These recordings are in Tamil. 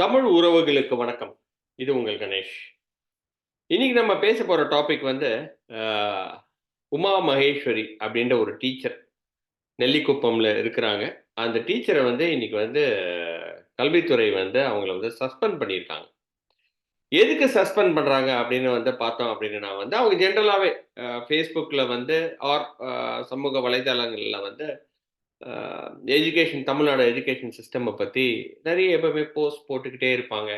தமிழ் உறவுகளுக்கு வணக்கம். இது உங்கள் கணேஷ். இன்னைக்கு நம்ம பேச போகிற டாபிக் வந்து உமா மகேஸ்வரி அப்படின்ற ஒரு டீச்சர் நெல்லிக்குப்பம்ல இருக்கிறாங்க. அந்த டீச்சரை வந்து இன்னைக்கு வந்து கல்வித்துறை வந்து அவங்கள வந்து சஸ்பெண்ட் பண்ணியிருக்காங்க. எதுக்கு சஸ்பெண்ட் பண்ணுறாங்க அப்படின்னு வந்து பார்த்தோம் அப்படின்னு நான் வந்து அவங்க ஜென்ரலாகவே ஃபேஸ்புக்கில் வந்து ஆர் சமூக வலைதளங்கள்ல வந்து எஜுகேஷன் தமிழ்நாடு எஜுகேஷன் சிஸ்டமை பற்றி நிறைய எப்பவுமே போஸ்ட் போட்டுக்கிட்டே இருப்பாங்க.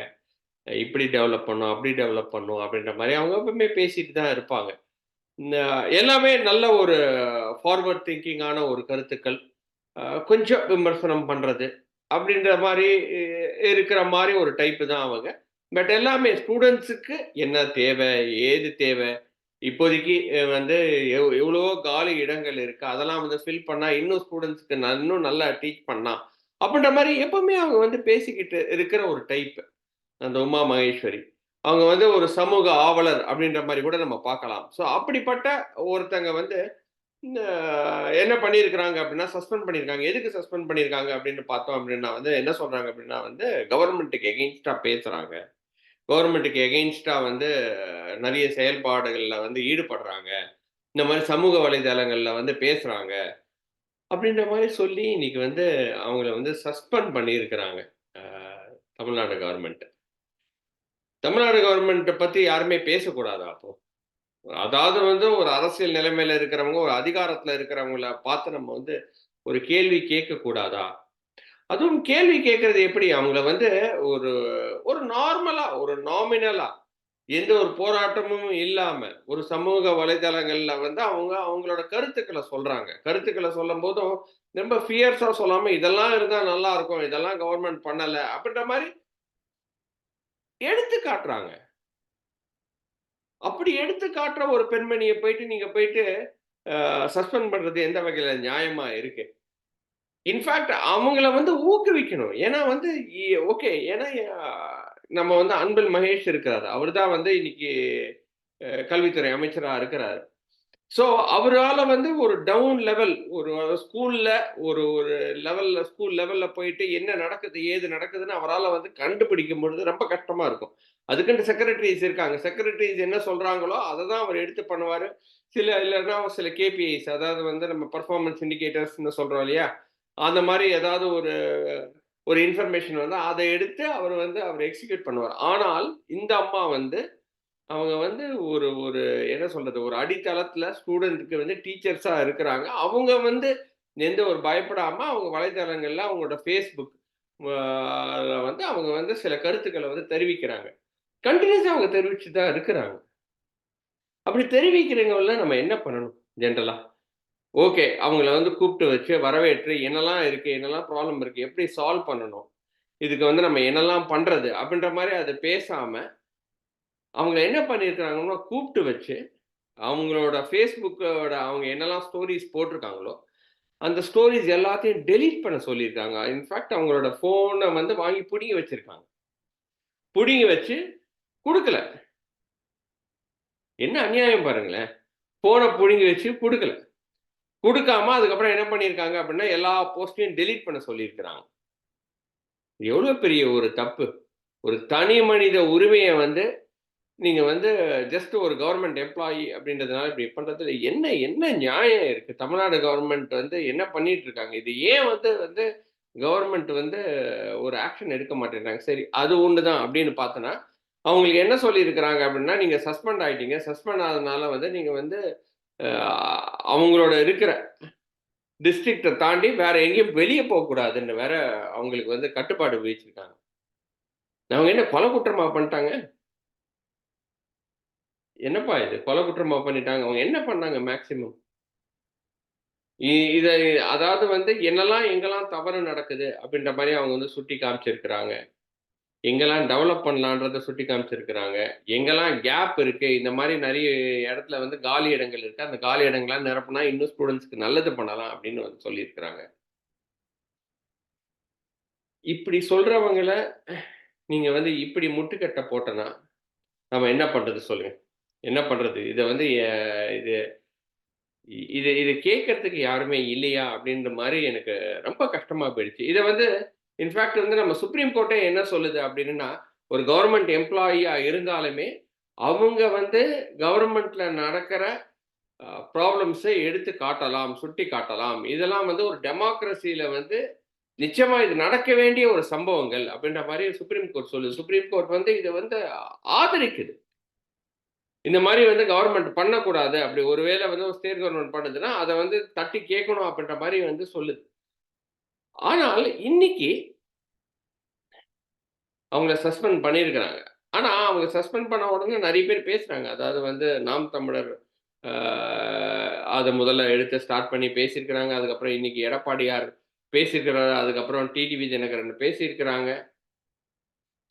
இப்படி டெவலப் பண்ணும் அப்படி டெவலப் பண்ணும் அப்படின்ற மாதிரி அவங்க எப்பவுமே பேசிட்டு தான் இருப்பாங்க. எல்லாமே நல்ல ஒரு ஃபார்வர்ட் திங்கிங்கான ஒரு கருத்துக்கள். கொஞ்சம் விமர்சனம் பண்ணுறது அப்படின்ற மாதிரி இருக்கிற மாதிரி ஒரு டைப்பு தான் அவங்க. பட் எல்லாமே ஸ்டூடெண்ட்ஸுக்கு என்ன தேவை ஏது தேவை இப்போதைக்கு வந்து எவ் எவ்வளவோ காலி இடங்கள் இருக்கு. அதெல்லாம் வந்து ஃபில் பண்ணா இன்னும் ஸ்டூடெண்ட்ஸ்க்கு இன்னும் நல்லா டீச் பண்ணா அப்படின்ற மாதிரி எப்பவுமே அவங்க வந்து பேசிக்கிட்டு இருக்கிற ஒரு டைப் அந்த உமா மகேஸ்வரி. அவங்க வந்து ஒரு சமூக ஆவலர் அப்படின்ற மாதிரி கூட நம்ம பார்க்கலாம். ஸோ அப்படிப்பட்ட ஒருத்தங்க வந்து என்ன பண்ணியிருக்கிறாங்க அப்படின்னா சஸ்பெண்ட் பண்ணியிருக்காங்க. எதுக்கு சஸ்பெண்ட் பண்ணியிருக்காங்க அப்படின்னு பார்த்தோம் அப்படின்னா வந்து என்ன சொல்றாங்க அப்படின்னா வந்து கவர்மெண்ட்டுக்கு எகெயின்ஸ்டா பேசுறாங்க. கவர்மெண்ட்டுக்கு எகெயின்ஸ்டாக வந்து நிறைய செயல்பாடுகளில் வந்து ஈடுபடுறாங்க. இந்த மாதிரி சமூக வலைதளங்களில் வந்து பேசுகிறாங்க அப்படின்ற மாதிரி சொல்லி இன்னைக்கு வந்து அவங்கள வந்து சஸ்பெண்ட் பண்ணியிருக்கிறாங்க தமிழ்நாடு கவர்மெண்ட் தமிழ்நாடு கவர்மெண்ட்டை பற்றி யாருமே பேசக்கூடாதா அப்போ? அதாவது வந்து ஒரு அரசியல் நிலைமையில இருக்கிறவங்க ஒரு அதிகாரத்தில் இருக்கிறவங்கள பார்த்து நம்ம வந்து ஒரு கேள்வி கேட்கக்கூடாதா? அதுவும் கேள்வி கேட்கறது எப்படி? அவங்கள வந்து ஒரு ஒரு நார்மலா ஒரு நாமினலா எந்த ஒரு போராட்டமும் இல்லாம ஒரு சமூக வலைதளங்கள்ல வந்து அவங்க அவங்களோட கருத்துக்களை சொல்றாங்க. கருத்துக்களை சொல்லும் போதும் ரொம்ப ஃபியர்ஸா சொல்லாம இதெல்லாம் இருந்தா நல்லா இருக்கும் இதெல்லாம் கவர்மெண்ட் பண்ணல அப்படின்ற மாதிரி எடுத்து காட்டுறாங்க. அப்படி எடுத்து காட்டுற ஒரு பெண்மணியை போயிட்டு நீங்க போயிட்டு சஸ்பெண்ட் பண்றது எந்த வகையில நியாயமா இருக்கு? இன்ஃபேக்ட் அவங்கள வந்து ஊக்குவிக்கணும். ஏன்னா வந்து ஓகே ஏன்னா நம்ம வந்து அன்பில் மகேஷ் இருக்கிறாரு. அவர் தான் வந்து இன்னைக்கு கல்வித்துறை அமைச்சராக இருக்கிறாரு. ஸோ அவரால் வந்து ஒரு டவுன் லெவல் ஒரு ஸ்கூலில் ஒரு ஒரு லெவலில் ஸ்கூல் லெவலில் போயிட்டு என்ன நடக்குது ஏது நடக்குதுன்னு அவரால் வந்து கண்டுபிடிக்கும் பொழுது ரொம்ப கஷ்டமாக இருக்கும். அதுக்குன்ட்டு செக்ரட்டரிஸ் இருக்காங்க. செக்ரட்டரிஸ் என்ன சொல்கிறாங்களோ அதை தான் அவர் எடுத்து பண்ணுவார். சில இல்லைன்னா சில கேபிஐஸ் அதாவது வந்து நம்ம பர்ஃபார்மன்ஸ் இண்டிகேட்டர்ஸ்னு சொல்கிறோம் இல்லையா? அந்த மாதிரி ஏதாவது ஒரு ஒரு இன்ஃபர்மேஷன் வந்து அதை எடுத்து அவர் வந்து அவர் எக்ஸிக்யூட் பண்ணுவார். ஆனால் இந்த அம்மா வந்து அவங்க வந்து ஒரு ஒரு என்ன சொல்றது ஒரு அடித்தளத்துல ஸ்டூடெண்ட்டுக்கு வந்து டீச்சர்ஸா இருக்கிறாங்க. அவங்க வந்து எந்த ஒரு பயப்படாம அவங்க வலைதளங்கள்ல அவங்களோட ஃபேஸ்புக் வந்து அவங்க வந்து சில கருத்துக்களை வந்து தெரிவிக்கிறாங்க. கண்டினியூஸா அவங்க தெரிவிச்சு தான் இருக்கிறாங்க. அப்படி தெரிவிக்கிறவங்கள நம்ம என்ன பண்ணணும் ஜென்ரலா ஓகே அவங்கள வந்து கூப்பிட்டு வச்சு வரவேற்று என்னெல்லாம் இருக்கு என்னெல்லாம் ப்ராப்ளம் இருக்கு எப்படி சால்வ் பண்ணணும் இதுக்கு வந்து நம்ம என்னெல்லாம் பண்றது அப்படின்ற மாதிரி அதை பேசாம அவங்கள என்ன பண்ணியிருக்கிறாங்கன்னா கூப்பிட்டு வச்சு அவங்களோட ஃபேஸ்புக்கோட அவங்க என்னெல்லாம் ஸ்டோரிஸ் போட்டிருக்காங்களோ அந்த ஸ்டோரிஸ் எல்லாத்தையும் டெலீட் பண்ண சொல்லியிருக்காங்க. இன்ஃபேக்ட் அவங்களோட ஃபோனை வந்து வாங்கி பிடுங்கி வச்சிருக்காங்க. பிடுங்கி வச்சு கொடுக்கல. என்ன அநியாயம் பாருங்களேன். ஃபோனை பிடுங்கி வச்சு கொடுக்கல. கொடுக்காம அதுக்கப்புறம் என்ன பண்ணியிருக்காங்க அப்படின்னா எல்லா போஸ்டையும் டெலீட் பண்ண சொல்லியிருக்கிறாங்க. எவ்வளோ பெரிய ஒரு தப்பு. ஒரு தனி மனித உரிமையை வந்து நீங்க வந்து ஜஸ்ட் ஒரு கவர்மெண்ட் எம்ப்ளாயி அப்படின்றதுனால இப்படி பண்றதுல என்ன என்ன நியாயம் இருக்கு? தமிழ்நாடு கவர்மெண்ட் வந்து என்ன பண்ணிட்டு இருக்காங்க இது ஏன் வந்து வந்து கவர்மெண்ட் வந்து ஒரு ஆக்ஷன் எடுக்க மாட்டேங்கிறாங்க சரி அது ஒன்று தான் அப்படின்னு பார்த்தோன்னா அவங்களுக்கு என்ன சொல்லியிருக்கிறாங்க அப்படின்னா நீங்கள் சஸ்பெண்ட் ஆகிட்டீங்க சஸ்பெண்ட் ஆனதுனால வந்து நீங்கள் வந்து அவங்களோட இருக்கிற டிஸ்ட்ரிக்டை தாண்டி வேற எங்கேயும் வெளியே போகக்கூடாதுன்னு வேற அவங்களுக்கு வந்து கட்டுப்பாடு விதிச்சிருக்காங்க. அவங்க என்ன கொலை குற்றமா பண்ணிட்டாங்க? என்னப்பா இது? கொலை குற்றமா பண்ணிட்டாங்க. அவங்க என்ன பண்ணாங்க மேக்சிமம் இதை அதாவது வந்து என்னெல்லாம் எங்கெல்லாம் தவறு நடக்குது அப்படின்ற மாதிரி அவங்க வந்து சுட்டி காமிச்சிருக்கிறாங்க. எங்கெல்லாம் டெவலப் பண்ணலான்றதை சுட்டி காமிச்சிருக்கிறாங்க. எங்கெல்லாம் கேப் இருக்கு இந்த மாதிரி நிறைய இடத்துல வந்து காலி இடங்கள் இருக்கு. அந்த காலி இடங்கள்லாம் நிரப்புனா இன்னும் ஸ்டூடெண்ட்ஸ்க்கு நல்லது பண்ணலாம் அப்படின்னு வந்து சொல்லியிருக்கிறாங்க. இப்படி சொல்றவங்கள நீங்க வந்து இப்படி முட்டுக்கட்டை போட்டனா நம்ம என்ன பண்றது சொல்லுங்க. என்ன பண்றது? இதை வந்து இது இது இது கேட்கறதுக்கு யாருமே இல்லையா அப்படின்ற மாதிரி எனக்கு ரொம்ப கஷ்டமா போயிடுச்சு. இதை வந்து இன்ஃபேக்ட் வந்து நம்ம சுப்ரீம் கோர்ட்டே என்ன சொல்லுது அப்படின்னா ஒரு கவர்மெண்ட் எம்ப்ளாயியா இருந்தாலுமே அவங்க வந்து கவர்மெண்ட்ல நடக்கிற ப்ராப்ளம்ஸை எடுத்து காட்டலாம் சுட்டி காட்டலாம். இதெல்லாம் வந்து ஒரு டெமோக்ரஸியில வந்து நிச்சயமா இது நடக்க வேண்டிய ஒரு சம்பவங்கள் அப்படின்ற மாதிரி சுப்ரீம் கோர்ட் சொல்லுது. சுப்ரீம் கோர்ட் வந்து இதை வந்து ஆதரிக்குது. இந்த மாதிரி வந்து கவர்மெண்ட் பண்ணக்கூடாது. அப்படி ஒருவேளை வந்து ஸ்டேட் கவர்மெண்ட் பண்ணுதுன்னா அதை வந்து தட்டி கேட்கணும் அப்படின்ற மாதிரி வந்து சொல்லுது. ஆனால் இன்னைக்கு அவங்கள சஸ்பெண்ட் பண்ணியிருக்கிறாங்க ஆனால் அவங்க சஸ்பெண்ட் பண்ண உடனே நிறைய பேர் பேசுகிறாங்க அதாவது வந்து நாம் தமிழர் அதை முதல்ல எடுத்து ஸ்டார்ட் பண்ணி பேசியிருக்கிறாங்க அதுக்கப்புறம் இன்னைக்கு எடப்பாடியார் பேசியிருக்கிறாரு அதுக்கப்புறம் டிடிவி தினகரன் பேசியிருக்கிறாங்க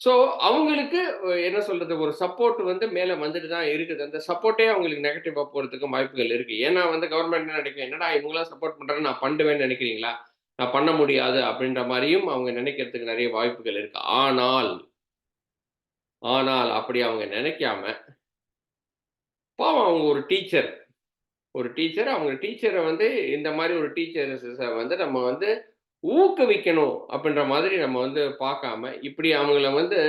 ஸோ அவங்களுக்கு என்ன சொல்றது? ஒரு சப்போர்ட் வந்து மேலே வந்துட்டு தான் இருக்குது. அந்த சப்போர்ட்டே அவங்களுக்கு நெகட்டிவாக போகிறதுக்கு வாய்ப்புகள் இருக்கு. ஏன்னா வந்து கவர்மெண்ட் நினைக்கும்? என்னடா இவங்களாம் சப்போர்ட் பண்ணுறாங்க நான் பண்ணுவேன்னு நினைக்கிறீங்களா? நான் பண்ண முடியாது அப்படின்ற மாதிரியும் அவங்க நினைக்கிறதுக்கு நிறைய வாய்ப்புகள் இருக்கு. ஆனால் ஆனால் அப்படி அவங்க நினைக்காம பாவம் அவங்க ஒரு டீச்சர். ஒரு டீச்சர் அவங்க டீச்சரை வந்து இந்த மாதிரி ஒரு டீச்சர்ஸை வந்து நம்ம வந்து ஊக்குவிக்கணும் அப்படின்ற மாதிரி நம்ம வந்து பார்க்காம இப்படி அவங்கள வந்து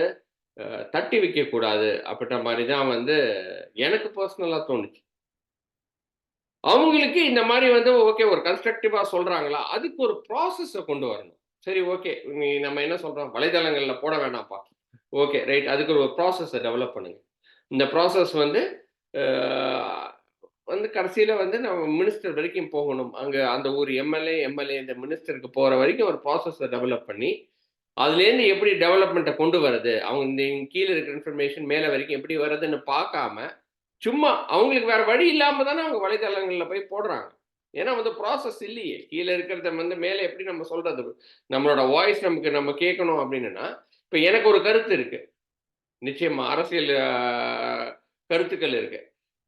தட்டி வைக்கக்கூடாது அப்படின்ற மாதிரி தான் வந்து எனக்கு பர்சனலாக தோணுச்சு. அவங்களுக்கு இந்த மாதிரி வந்து ஓகே ஒரு கன்ஸ்ட்ரக்டிவா சொல்றாங்களா? அதுக்கு ஒரு ப்ராசஸை கொண்டு வரணும். சரி ஓகே. நீ நம்ம என்ன சொல்றோம்? வலைதளங்கள்ல போட வேணாம்ப்பா. Okay right. அதுக்கு ஒரு ப்ராசஸை டெவலப் பண்ணுங்க. இந்த ப்ராசஸ் வந்து வந்து கடைசியில வந்து நம்ம மினிஸ்டர் வரைக்கும் போகணும். அங்க அந்த ஊர் எம்எல்ஏ எம்எல்ஏ இந்த மினிஸ்டருக்கு போற வரைக்கும் ஒரு ப்ராசஸை டெவலப் பண்ணி அதுலேருந்து எப்படி டெவலப்மெண்ட்டை கொண்டு வருது அவங்க இந்த கீழே இருக்கிற இன்ஃபர்மேஷன் மேலே வரைக்கும் எப்படி வருதுன்னு பார்க்காம சும்மா அவங்களுக்கு வேற வழி இல்லாம தானே அவங்க வலைதளங்களில் போய் போடுறாங்க. ஏன்னா வந்து ப்ராசஸ் இல்லையே. கீழே இருக்கிறத வந்து மேலே எப்படி நம்ம சொல்றது? நம்மளோட வாய்ஸ் நமக்கு நம்ம கேட்கணும் அப்படின்னா இப்போ எனக்கு ஒரு கருத்து இருக்கு. நிச்சயமா அரசியல் கருத்துக்கள் இருக்கு.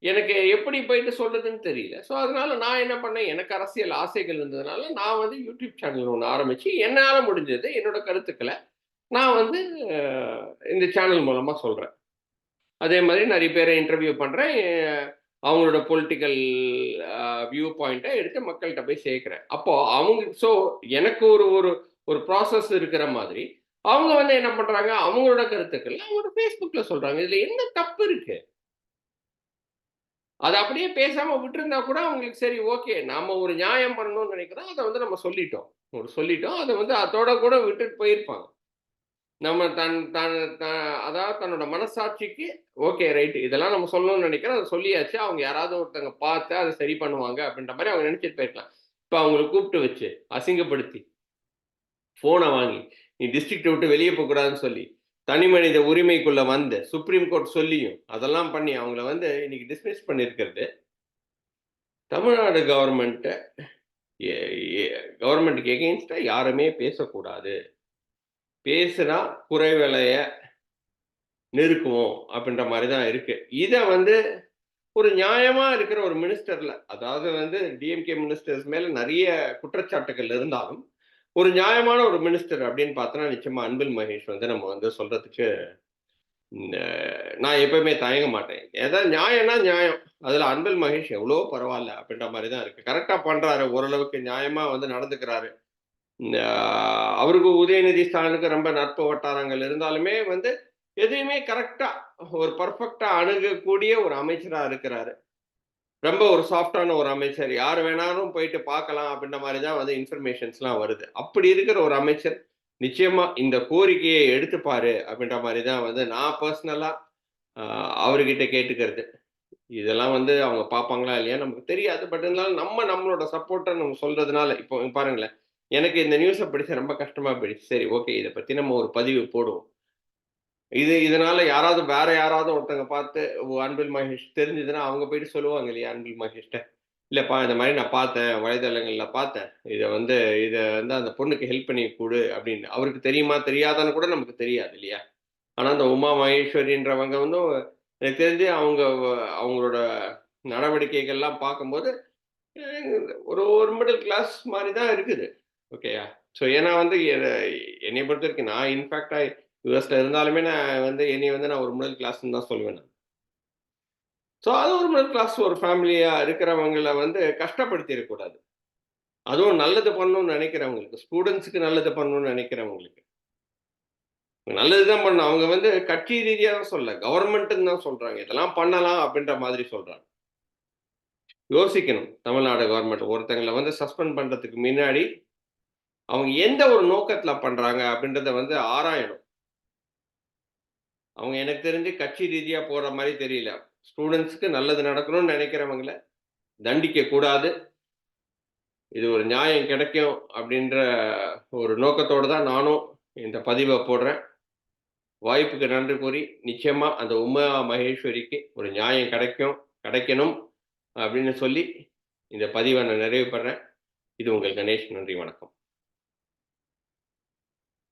எனக்கு எப்படி போயிட்டு சொல்றதுன்னு தெரியல. ஸோ அதனால நான் என்ன பண்ணேன்? எனக்கு அரசியல் ஆசைகள் இருந்ததுனால நான் வந்து யூடியூப் சேனல் ஒன்று ஆரம்பிச்சு என்னால் முடிஞ்சது என்னோட கருத்துக்களை நான் வந்து இந்த சேனல் மூலமாக சொல்கிறேன் அதே மாதிரி நிறைய பேரை இன்டர்வியூ பண்ணுறேன் அவங்களோட பொலிட்டிக்கல் வியூ பாயிண்ட்டை எடுத்து மக்கள்கிட்ட போய் சேர்க்குறேன். அப்போ அவங்க ஸோ எனக்கு ஒரு ஒரு ஒரு ப்ராசஸ் இருக்கிற மாதிரி அவங்க வந்து என்ன பண்ணுறாங்க அவங்களோட கருத்துக்கள் அவங்களோட ஃபேஸ்புக்கில் சொல்கிறாங்க இதில் என்ன தப்பு இருக்கு? அதை அப்படியே பேசாமல் விட்டுருந்தா கூட அவங்களுக்கு சரி ஓகே நாம ஒரு நியாயம் பண்ணணும்னு நினைக்கிறோம். அதை வந்து நம்ம சொல்லிட்டோம். ஒரு சொல்லிட்டோம். அதை வந்து அதோட கூட விட்டுட்டு போயிருப்பாங்க. நம்ம தன் தன் அதாவது தன்னோட மனசாட்சிக்கு ஓகே ரைட் இதெல்லாம் நம்ம சொல்லணும்னு நினைக்கிறேன் அதை சொல்லியாச்சு. அவங்க யாராவது ஒருத்தங்க பார்த்து அதை சரி பண்ணுவாங்க அப்படின்ற மாதிரி அவங்க நினைச்சிட்டு போயிருக்கலாம். இப்போ அவங்களை கூப்பிட்டு வச்சு அசிங்கப்படுத்தி ஃபோனை வாங்கி நீ டிஸ்ட்ரிக்ட் விட்டு வெளியே போகக்கூடாதுன்னு சொல்லி தனி மனித உரிமைக்குள்ள வந்து சுப்ரீம் கோர்ட் சொல்லியும் அதெல்லாம் பண்ணி அவங்கள வந்து இன்னைக்கு டிஸ்மிஸ் பண்ணியிருக்கிறது தமிழ்நாடு கவர்மெண்ட்டை கவர்மெண்ட்டுக்கு எகெயின்ஸ்டாக யாருமே பேசக்கூடாது. பேசுனா குறைவிலைய நெருக்குவோம் அப்படின்ற மாதிரி தான் இருக்கு. இதை வந்து ஒரு நியாயமா இருக்கிற ஒரு மினிஸ்டர்ல அதாவது வந்து டிஎம்கே மினிஸ்டர்ஸ் மேல நிறைய குற்றச்சாட்டுகள் இருந்தாலும் ஒரு நியாயமான ஒரு மினிஸ்டர் அப்படின்னு பார்த்தோன்னா நிச்சயமா அன்பில் மகேஷ் வந்து நம்ம வந்து சொல்றதுக்கு நான் எப்பயுமே தயங்க மாட்டேன். ஏதாவது நியாயம்னா நியாயம். அதுல அன்பில் மகேஷ் எவ்வளோ பரவாயில்ல அப்படின்ற மாதிரி தான் இருக்கு கரெக்டா பண்றாரு. ஓரளவுக்கு நியாயமா வந்து நடந்துக்கிறாரு. அவருக்கு உதயநிதி ஸ்டாலினுக்கு ரொம்ப நட்பு வட்டாரங்கள் இருந்தாலுமே வந்து எதையுமே கரெக்டா ஒரு பர்ஃபெக்டா அணுகக்கூடிய ஒரு அமைச்சரா இருக்கிறாரு. ரொம்ப ஒரு சாஃப்டான ஒரு அமைச்சர். யார் வேணாலும் போயிட்டு பார்க்கலாம் அப்படின்ற மாதிரி தான் வந்து இன்ஃபர்மேஷன்ஸ்லாம் வருது. அப்படி இருக்கிற ஒரு அமைச்சர் நிச்சயமா இந்த கோரிக்கையை எடுத்துப்பாரு அப்படின்ற மாதிரி தான் வந்து நான் பர்சனலா அவர்கிட்ட கேட்டுக்கிறது. இதெல்லாம் வந்து அவங்க பார்ப்பாங்களா இல்லையா நமக்கு தெரியாது. பட் இருந்தாலும் நம்ம நம்மளோட சப்போர்ட்டை நம்ம சொல்றதுனால இப்போ பாருங்களேன். எனக்கு இந்த நியூஸை படிச்சு ரொம்ப கஷ்டமா போயிடுச்சு. சரி ஓகே இதை பத்தி நம்ம ஒரு பதிவு போடுவோம். இது இதனால யாராவது வேற யாராவது ஒருத்தங்க பார்த்து அன்பில் மகேஷ் தெரிஞ்சதுன்னா அவங்க போயிட்டு சொல்லுவாங்க இல்லையா அன்பில் மகேஷ்ட இல்லைப்பா இந்த மாதிரி நான் பார்த்தேன் வலைதளங்களில் பார்த்தேன். இதை வந்து இதை வந்து அந்த பொண்ணுக்கு ஹெல்ப் பண்ணி கொடு அப்படின்னு. அவருக்கு தெரியுமா தெரியாதான்னு கூட நமக்கு தெரியாது இல்லையா? ஆனால் அந்த உமா மகேஸ்வரின்றவங்க வந்து எனக்கு தெரிஞ்சு அவங்க அவங்களோட நடவடிக்கைகள்லாம் பார்க்கும்போது ஒரு ஒரு மிடில் கிளாஸ் மாதிரி தான் இருக்குது. ஓகேயா ஸோ ஏன்னா வந்து என்னை பொறுத்த வரைக்கும் நான் இன்ஃபேக்டா யூஎஸ்ல இருந்தாலுமே நான் வந்து என்னை வந்து நான் ஒரு மிடில் கிளாஸ்ன்னு தான் சொல்லுவேன் நான். ஸோ அது ஒரு மிடில் கிளாஸ் ஒரு ஃபேமிலியா இருக்கிறவங்கள வந்து கஷ்டப்படுத்திடக்கூடாது அதுவும் நல்லது பண்ணணும்னு நினைக்கிறவங்களுக்கு ஸ்டூடெண்ட்ஸுக்கு நல்லது பண்ணணும்னு நினைக்கிறவங்களுக்கு. நல்லது தான் பண்ணணும். அவங்க வந்து கட்சி ரீதியாக தான் சொல்ல கவர்மெண்ட்டுன்னு தான் சொல்றாங்க. இதெல்லாம் பண்ணலாம் அப்படின்ற மாதிரி சொல்றாங்க. யோசிக்கணும். தமிழ்நாடு கவர்மெண்ட் ஒருத்தங்களை வந்து சஸ்பெண்ட் பண்றதுக்கு முன்னாடி அவங்க எந்த ஒரு நோக்கத்துல பண்றாங்க அப்படின்றத வந்து ஆராயணும். அவங்க எனக்கு தெரிஞ்சு கட்சி ரீதியா போற மாதிரி தெரியல. ஸ்டூடெண்ட்ஸ்க்கு நல்லது நடக்கணும்னு நினைக்கிறவங்கள தண்டிக்க கூடாது. இது ஒரு நியாயம் கிடைக்கும் அப்படின்ற ஒரு நோக்கத்தோடு தான் நானும் இந்த பதிவை போடுறேன். வாய்ப்புக்கு நன்றி கூறி நிச்சயமா அந்த உமா மகேஸ்வரிக்கு ஒரு நியாயம் கிடைக்கும் கிடைக்கணும் அப்படின்னு சொல்லி இந்த பதிவை நான் நிறைவு பண்ணுறேன் இது உங்கள் கணேஷ். நன்றி வணக்கம்.